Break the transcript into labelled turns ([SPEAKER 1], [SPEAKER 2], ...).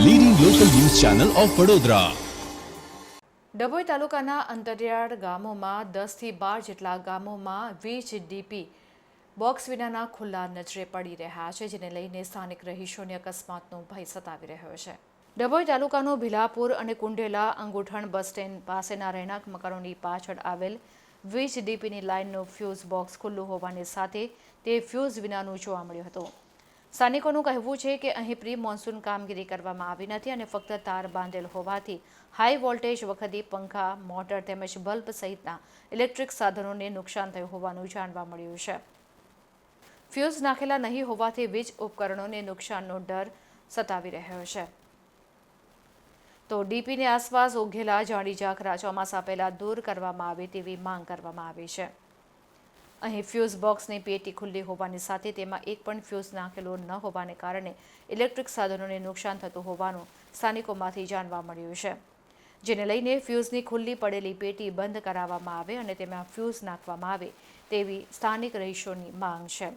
[SPEAKER 1] Channel of Vadodara
[SPEAKER 2] Dabhoi તાલુકાના અંતરિયાળ ગામોમાં દસથી બાર જેટલા ગામોમાં વીજ ડીપી બોક્સ વિનાના ખુલ્લા નજરે પડી રહ્યા છે, જેને લઈને સ્થાનિક રહીશોને અકસ્માતનો ભય સતાવી રહ્યો છે. ડભોઈ તાલુકાનો ભીલાપુર અને કુંડેલા અંગુઠણ બસ સ્ટેન્ડ પાસેના રહેણાંક મકાનોની પાછળ આવેલ વીજ ડીપીની લાઇનનું ફ્યુઝ બોક્સ ખુલ્લું હોવાની સાથે તે ફ્યુઝ વિનાનું જોવા મળ્યું હતું. સ્થાનિકોનું કહેવું છે કે અહીં પ્રી મોન્સૂન કામગીરી કરવામાં આવી નથી અને ફક્ત તાર બાંધેલ હોવાથી હાઈ વોલ્ટેજ વખતે પંખા, મોટર તેમજ બલ્બ સહિતના ઇલેક્ટ્રિક સાધનોને નુકસાન થયું હોવાનું જાણવા મળ્યું છે. ફ્યુઝ નાખેલા નહીં હોવાથી વીજ ઉપકરણોને નુકસાનનો ડર સતાવી રહ્યો છે. તો ડીપીની આસપાસ ઉઘેલા જાડી ઝાખરા ચોમાસા પહેલાં દૂર કરવામાં આવે તેવી માંગ કરવામાં આવી છે. અહીં ફ્યુઝ બોક્સની પેટી ખુલ્લી હોવાની સાથે તેમાં એક પણ ફ્યુઝ નાખેલો ન હોવાને કારણે ઇલેક્ટ્રિક સાધનોને નુકસાન થતું હોવાનું સ્થાનિકોમાંથી જાણવા મળ્યું છે. જેને લઈને ફ્યુઝની ખુલ્લી પડેલી પેટી બંધ કરાવવામાં આવે અને તેમાં ફ્યુઝ નાખવામાં આવે તેવી સ્થાનિક રહીશોની માંગ છે.